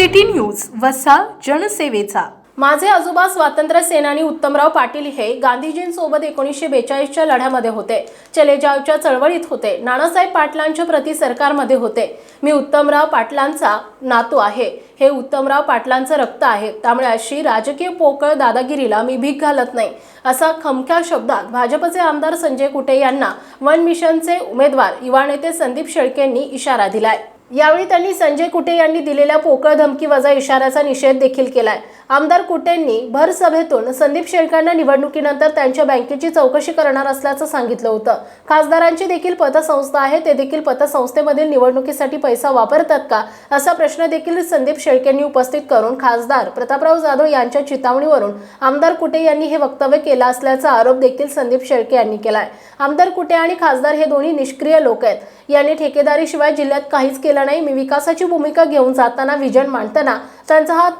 City news वसा जनसेवेचा. माझे आजोबा स्वातंत्र्य सेनानी उत्तमराव पाटील हे गांधीजींसोबत एकोणीसशे बेचाळीसच्या लढ्यामध्ये होते. चलेजावच्या चळवळीत होते. नानासाहेब पाटलांच्या प्रति सरकारमध्ये होते. मी उत्तमराव पाटलांचा नातू आहे. हे उत्तमराव पाटलांचं रक्त आहे. त्यामुळे अशी राजकीय पोकळ दादागिरीला मी भीक घालत नाही. असा खमक्या शब्दात भाजपचे आमदार संजय कुटे यांना वन मिशनचे उमेदवार युवा नेते संदीप शेळकेंनी इशारा दिलाय. यावेळी त्यांनी संजय कुटे यांनी दिलेल्या पोकळ धमकीवजा इशाऱ्याचा निषेध देखील केलाय. आमदार कुटेंनी भर सभेतून संदीप शेळकांना निवडणुकीनंतर त्यांच्या बँकेची चौकशी करणार असल्याचं सांगितलं होतं. खासदारांची देखील पतसंस्था आहे ते देखील पतसंस्थेमधील निवडणुकीसाठी पैसा वापरतात का? असा प्रश्न देखील संदीप शेळकेंनी उपस्थित करून खासदार प्रतापराव जाधव यांच्या चितावणीवरून आमदार कुटे यांनी हे वक्तव्य केलं असल्याचा आरोप देखील संदीप शेळके यांनी केलाय. आमदार कुटे आणि खासदार हे दोन्ही निष्क्रिय लोक आहेत. यांनी ठेकेदारीशिवाय जिल्ह्यात काहीच केलं नाही. मी विकासाची भूमिका घेऊन जाताना विजन मांडताना त्यांचा हा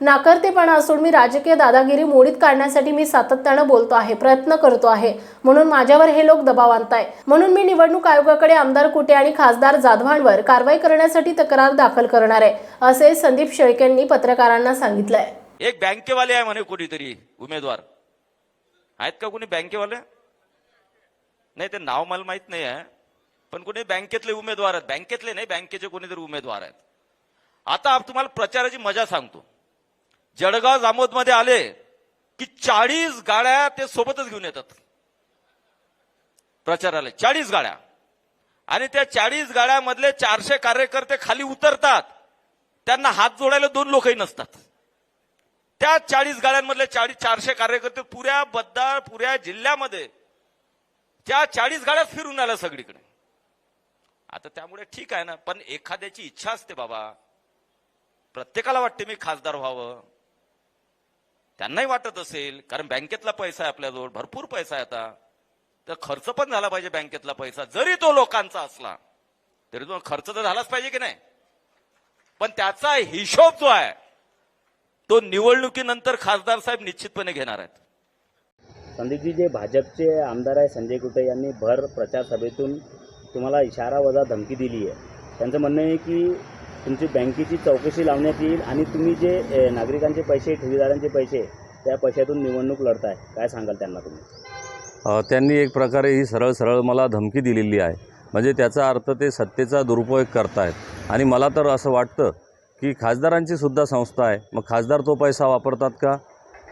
नाकर्तेपणा असून मी राजकीय दादागिरी मोडीत काढण्यासाठी मी सातत्यानं बोलतो आहे प्रयत्न करतो आहे. म्हणून माझ्यावर हे लोक दबाव आणताय. म्हणून मी निवडणूक आयोगाकडे आमदार कुटे आणि खासदार जाधवांवर कारवाई करण्यासाठी तक्रार दाखल करणार आहे असे संदीप शेळकेंनी पत्रकारांना सांगितलंय. एक बँकेवाले आहे म्हणे कोणीतरी उमेदवार. आहेत का कोणी बँकेवाले? नाही ते नाव मला माहीत नाही आहे. पण कोणी बँकेतले उमेदवार आहेत. बँकेतले नाही बँकेचे कोणीतरी उमेदवार आहेत. आता तुम्हाला प्रचाराची मजा सांगतो. जळगाव जामोदमध्ये आले की चाळीस गाड्या ते सोबतच घेऊन येतात. प्रचाराला चाळीस गाड्या. आणि त्या चाळीस गाड्यामधले चारशे कार्यकर्ते खाली उतरतात. त्यांना हात जोडायला दोन लोकही नसतात. त्या चाळीस गाड्यांमधले चाळीस चारशे कार्यकर्ते पुऱ्या बद्दाळ पुऱ्या जिल्ह्यामध्ये त्या चाळीस गाड्या फिरून आल्या सगळीकडे. आता त्यामुळे ठीक आहे ना पण एखाद्याची इच्छा असते बाबा. प्रत्येकाला वाटते मी खासदार व्हावं. त्यांनाही वाटत असेल कारण बँकेतला पैसा आहे आपल्याजवळ भरपूर पैसा आहे आता. तर खर्च पण झाला पाहिजे बँकेतला पैसा जरी तो लोकांचा असला तरी तो खर्च तर झालाच पाहिजे की नाही? पण त्याचा हिशोब जो आहे तो निवडणुकीनंतर खासदार साहेब निश्चितपणे घेणार आहेत. संदीपजी जे भाजपचे आमदार आहे संजय कुटे यांनी भर प्रचार सभेतून तुम्हाला इशारा वजा धमकी दिली आहे. त्यांचं म्हणणं आहे की तुमची बँकेची चौकशी लावण्यात येईल आणि तुम्ही जे नागरिकांचे पैसे ठेवीदारांचे पैसे त्या पैशातून निवडणूक लढताय. काय सांगाल त्यांना तुम्ही? त्यांनी एक प्रकारे ही सरळ सरळ मला धमकी दिलेली आहे. म्हणजे त्याचा अर्थ ते सत्तेचा दुरुपयोग करतायत. आणि मला तर असं वाटतं की खासदारांची सुद्धा संस्था आहे. मग खासदार तो पैसा वापरतात का?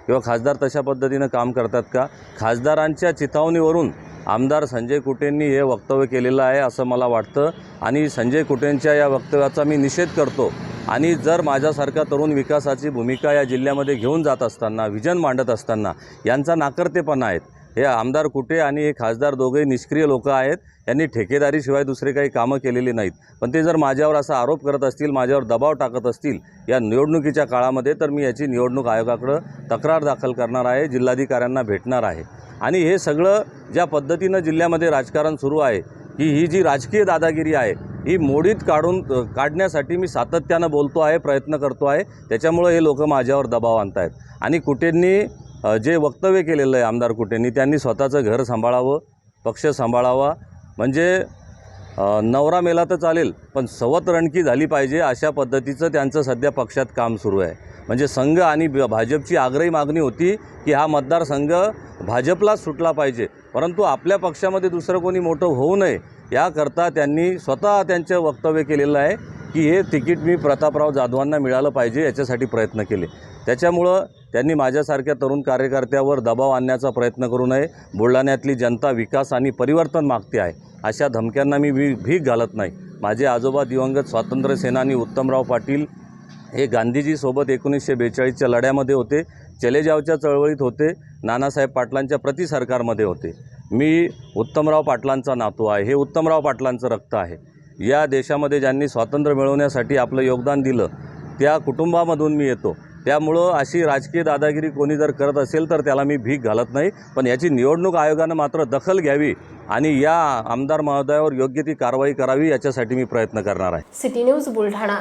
किंवा खासदार तशा पद्धतीनं काम करतात का? खासदारांच्या चिथावणीवरून आमदार संजय कुटेंनी हे वक्तव्य केलेलं आहे असं मला वाटतं. आणि संजय कुटेंच्या या वक्तव्याचा मी निषेध करतो. आणि जर माझ्यासारखा तरुण विकासाची भूमिका या जिल्ह्यामध्ये घेऊन जात असताना विजन मांडत असताना यांचा नाकर्तेपणा आहेत हे आमदार कुटे आणि हे खासदार दोघेही निष्क्रिय लोक आहेत. यांनी ठेकेदारीशिवाय दुसरे काही कामं केलेली नाहीत. पण ते जर माझ्यावर असा आरोप करत असतील माझ्यावर दबाव टाकत असतील या निवडणुकीच्या काळामध्ये तर मी याची निवडणूक आयोगाकडं तक्रार दाखल करणार आहे जिल्हाधिकाऱ्यांना भेटणार आहे. आणि हे सगळं ज्या पद्धतीनं जिल्ह्यामध्ये राजकारण सुरू आहे की ही जी राजकीय दादागिरी आहे ही मोडीत काढून काढण्यासाठी मी सातत्यानं बोलतो आहे प्रयत्न करतो आहे. त्याच्यामुळं हे लोक माझ्यावर दबाव आणत आहेत आणि कुटेंनी जे वक्तव्य केलेलं आहे आमदार कुटेंनी त्यांनी स्वतःचं घर सांभाळावं पक्ष सांभाळावा. म्हणजे नवरा मेला तर चालेल पण सवत रणकी झाली पाहिजे अशा पद्धतीचं त्यांचं सध्या पक्षात काम सुरू आहे. म्हणजे संघ आणि ब- भाजपची आग्रही मागणी होती की हा मतदारसंघ भाजपलाच सुटला पाहिजे. परंतु आपल्या पक्षामध्ये दुसरं कोणी मोठं होऊ नये याकरता त्यांनी स्वतः त्यांचं वक्तव्य केलेलं आहे. की हे तिकीट मी प्रतापराव जाधवांना मिळालं पाहिजे याच्यासाठी प्रयत्न केले. त्याच्यामुळं त्यांनी माझ्यासारख्या तरुण कार्यकर्त्यावर दबाव आणण्याचा प्रयत्न करू नये. बुलढाण्यातली जनता विकास आणि परिवर्तन मागते आहे. अशा धमक्यांना मी वी भीक घालत नाही. माझे आजोबा दिवंगत स्वातंत्र्य सेनानी उत्तमराव पाटील हे गांधीजीसोबत एकोणीसशे बेचाळीसच्या लढ्यामध्ये होते. चलेजावच्या चळवळीत होते. नानासाहेब पाटलांच्या प्रति सरकारमध्ये होते. मी उत्तमराव पाटलांचा नातू आहे. हे उत्तमराव पाटलांचं रक्त आहे. या देशामध्ये ज्यांनी स्वातंत्र्य मिळवण्यासाठी आपलं योगदान दिलं त्या कुटुंबामधून मी येतो. त्यामुळं अशी राजकीय दादागिरी कोणी जर करत असेल तर त्याला मी भीक घालत नाही. पण याची निवडणूक आयोगानं मात्र दखल घ्यावी आणि या आमदार महोदयावर योग्य ती कारवाई करावी याच्यासाठी मी प्रयत्न करणार आहे. City news Buldhana.